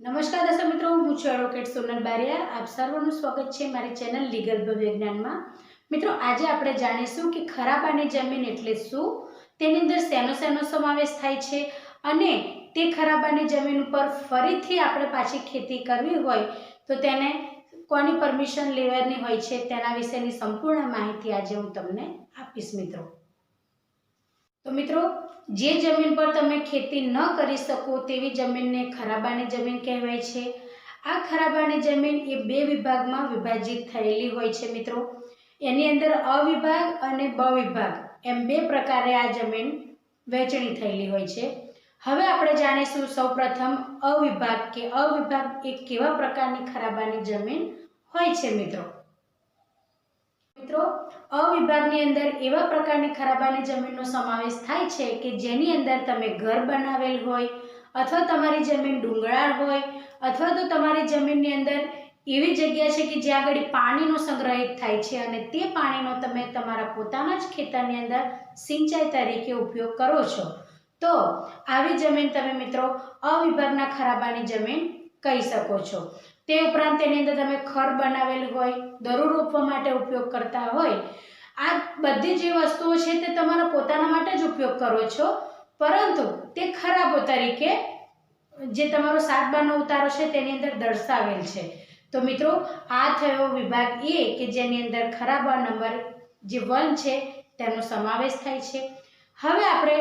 નમસ્કાર દર્શક મિત્રો, હું છું એડવોકેટ સોનલ બારિયા. આપ સર્વનું સ્વાગત છે મારી ચેનલ લીગલ વિજ્ઞાનમાં મિત્રો, આજે આપણે જાણીશું કે ખરાબાની જમીન એટલે શું? તેની અંદર શેનો શેનો સમાવેશ થાય છે અને તે ખરાબાની જમીન ઉપર ફરીથી આપણે પાછી ખેતી કરવી હોય તો તેને કોની પરમિશન લેવાની હોય છે તેના વિશેની સંપૂર્ણ માહિતી આજે હું તમને આપીશ મિત્રો. તો મિત્રો, જે જમીન પર તમે ખેતી ન કરી શકો તેવી જમીનને ખરાબાની જમીન કહેવાય છે. આ ખરાબાની જમીન એ બે વિભાગમાં વિભાજિત થયેલી હોય છે મિત્રો. એની અંદર અવિભાગ અને બ વિભાગ એમ બે પ્રકારે આ જમીન વહેંચણી થયેલી હોય છે. હવે આપણે જાણીશું સૌપ્રથમ અવિભાગ કે અવિભાગ વિભાગ એ કેવા પ્રકારની ખરાબાની જમીન હોય છે મિત્રો? મિત્રો અ વિભાગની અંદર એવા પ્રકારની ખરાબાની જમીનનો સમાવેશ થાય છે કે જેની અંદર તમે ઘર બનાવેલ હોય અથવા તમારી જમીન ડુંગરાળ હોય અથવા તો તમારી જમીનની અંદર એવી જગ્યા છે કે જ્યાં આગળ પાણીનો સંગ્રહિત થાય છે અને તે પાણીનો તમે તમારા પોતાના જ ખેતરની અંદર સિંચાઈ તરીકે ઉપયોગ કરો છો. તો આવી જમીન તમે મિત્રો અવિભાગના ખરાબાની જમીન કહી શકો છો. તે ઉપરાંત તેની અંદર તમે ખર બનાવેલ હોય, દરુ રોપવા માટે ઉપયોગ કરતા હોય, આ બધી જે વસ્તુઓ છે તે તમારા પોતાના માટે જ ઉપયોગ કરો છો. પરંતુ તે ખરાબો તરીકે જે તમારો સાત બારનો ઉતારો છે તેની અંદર દર્શાવેલ છે. તો મિત્રો, આ થયો વિભાગ એ કે જેની અંદર ખરાબા નંબર જે વન છે તેનો સમાવેશ થાય છે. હવે આપણે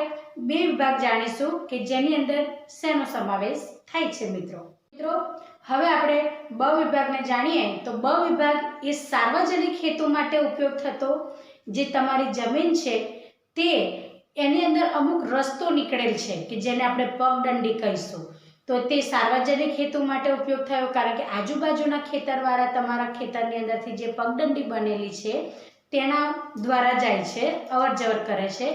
બે વિભાગ જાણીશું કે જેની અંદર શેનો સમાવેશ થાય છે મિત્રો? મિત્રો, હવે આપણે બ વિભાગને જાણીએ તો બ વિભાગ એ સાર્વજનિક હેતુ માટે ઉપયોગ થતો જે તમારી જમીન છે તે એની અંદર અમુક રસ્તો નીકળેલ છે કે જેને આપણે પગદંડી કહીશું. તો તે સાર્વજનિક હેતુ માટે ઉપયોગ થયો કારણ કે આજુબાજુના ખેતરવાળા તમારા ખેતરની અંદરથી જે પગદંડી બનેલી છે તેના દ્વારા જાય છે અવર જવર કરે છે.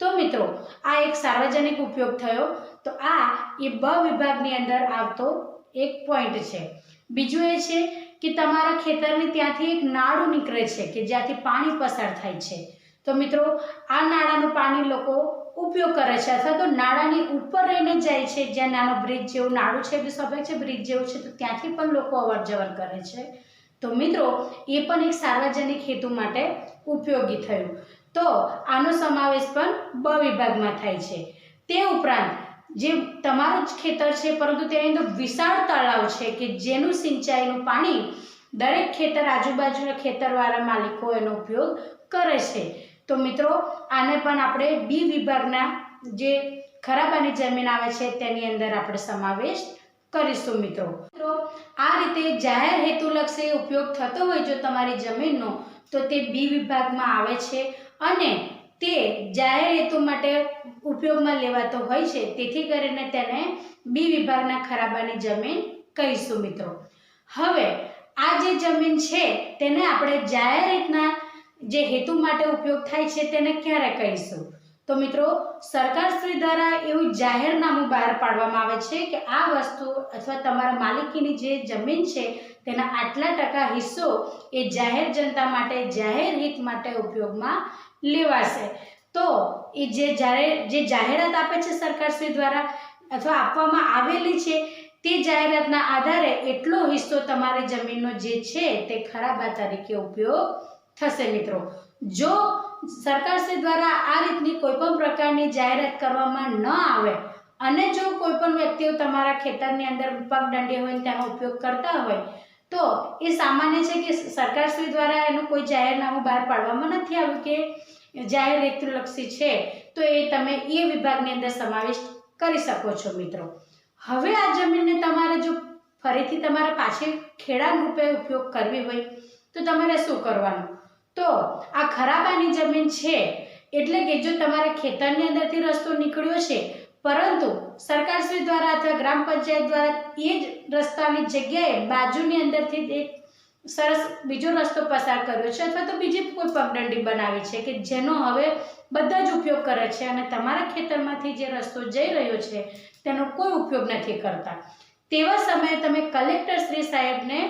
તો મિત્રો, આ એક સાર્વજનિક ઉપયોગ થયો. તો આ એ બ વિભાગની અંદર આવતો એક પોઈન્ટ છે. બીજું એ છે કે તમારા ખેતરની ત્યાંથી એક નાળું નીકળે છે કે જ્યાંથી પાણી પસાર થાય છે. તો મિત્રો, આ નાળાનું પાણી લોકો ઉપયોગ કરે છે અથવા તો નાળાની ઉપર રહીને જાય છે, જ્યાં નાનો બ્રિજ જેવું નાળું છે એટલે સ્વાભાવિક છે, બ્રિજ જેવું છે, તો ત્યાંથી પણ લોકો અવર જવર કરે છે. તો મિત્રો, એ પણ એક સાર્વજનિક હેતુ માટે ઉપયોગી થયું. તો આનો સમાવેશ પણ બ વિભાગમાં થાય છે. તે ઉપરાંત જે તમારું જ ખેતર છે, પરંતુ તેની અંદર વિશાળ તળાવ છે કે જેનું સિંચાઈનું પાણી દરેક ખેતર આજુબાજુના ખેતરવાળા માલિકો એનો ઉપયોગ કરે છે. તો મિત્રો, આને પણ આપણે બી વિભાગના જે ખરાબાની જમીન આવે છે, તેની અંદર આપણે સમાવેશ કરીશું મિત્રો. મિત્રો, આ રીતે જાહેર હેતુલક્ષી ઉપયોગ થતો હોય જો તમારી જમીનનો, તો તે બી વિભાગમાં આવે છે અને તે જાહેર હેતુ માટે ઉપયોગમાં લેવાતો હોય છે. તેથી કરીને તેને બી વિભાગના ખરાબાની જમીન કહીશું મિત્રો. હવે આ જે જમીન છે તેને આપણે જાહેર રીતના જે હેતુ માટે ઉપયોગ થાય છે તેને ક્યારે કહીશું? તો મિત્રો સરકારશ્રી દ્વારા એવું જાહેરનામું બહાર પાડવામાં આવે છે કે આ વસ્તુ અથવા તમારા માલિકીની જે જમીન છે, તેના આટલા ટકા હિસ્સો એ જાહેર જનતા માટે, જાહેર હિત માટે ઉપયોગમાં લેવાશે. તો એ જે જ્યારે, જે જાહેરાત આપે છે સરકારશ્રી દ્વારા અથવા આપવામાં આવેલી છે, તે જાહેરાતના આધારે એટલો હિસ્સો તમારી જમીનનો જે છે, તે ખરાબા તરીકે ઉપયોગ થશે મિત્રો. જો સરકારશ્રી દ્વારા આ રીતની કોઈ પણ પ્રકારની જાહેરાત કરવામાં ન આવે અને જો કોઈ પણ વ્યક્તિઓ તમારા ખેતરની અંદર પગદંડી હોય તેનો ઉપયોગ કરતા હોય, તો એ સામાન્ય છે કે સરકારશ્રી દ્વારા એનું કોઈ જાહેરનામું બહાર પાડવામાં નથી આવ્યું કે જાહેર હેતુલક્ષી છે, તો એ તમે એ વિભાગની અંદર સમાવિષ્ટ કરી શકો છો મિત્રો. હવે આ જમીનને તમારે જો ફરીથી તમારે પાછી ખેડા રૂપે ઉપયોગ કરવી હોય, તો તમારે શું કરવાનું? તો ખરાબાની જમીન છે, એટલે કે જો તમારા ખેતરની અંદરથી રસ્તો નીકળ્યો છે, પરંતુ સરકારશ્રી દ્વારા અથવા ગ્રામ પંચાયત દ્વારા એ જ રસ્તાની જગ્યાએ બાજુની અંદરથી એક સરસ બીજો રસ્તો પસાર કર્યો છે, અથવા તો બીજી કોઈ પગદંડી બનાવી છે, કે જેનો હવે બધા જ ઉપયોગ કરે છે અને તમારા ખેતરમાંથી જે રસ્તો જઈ રહ્યો છે, તેનો કોઈ ઉપયોગ નથી કરતા. તેવા સમયે તમે કલેક્ટર શ્રી સાહેબને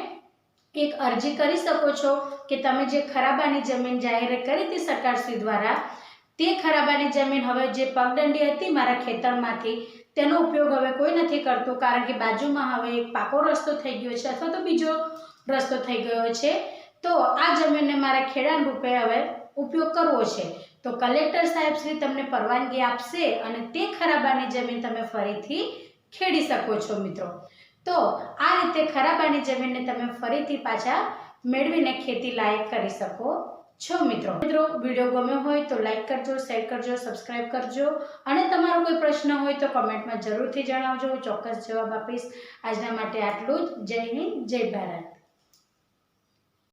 એક અરજી કરી શકો છો કે તમે જે ખરાબાની જમીન જાહેર કરી હતી સરકારશ્રી દ્વારા, તે ખરાબાની જમીન હવે જે પગદંડી હતી મારા ખેતરમાંથી, તેનો ઉપયોગ હવે કોઈ નથી કરતું કારણ કે બાજુમાં હવે એક પાકો રસ્તો થઈ ગયો છે અથવા તો બીજો રસ્તો થઈ ગયો છે, તો આ જમીનને મારે ખેડાણ રૂપે હવે ઉપયોગ કરવો છે. તો કલેક્ટર સાહેબ શ્રી તમને પરવાનગી આપશે અને તે ખરાબાની જમીન તમે ફરીથી ખેડી શકો છો મિત્રો. તો આ રીતે ખરાબાની જમીનને તમે ફરીથી પાછા મેળવીને ખેતી લાયક કરી શકો છો મિત્રો. મિત્રો, વીડિયો ગમ્યો હોય તો લાઈક કરજો, શેર કરજો સબસ્ક્રાઈબ કરજો. અને તમારો કોઈ પ્રશ્ન હોય તો કમેન્ટમાં જરૂરથી જણાવજો. ચોક્કસ જવાબ આપીશ. આજના માટે આટલું જ. જય હિન્દ, જય ભારત.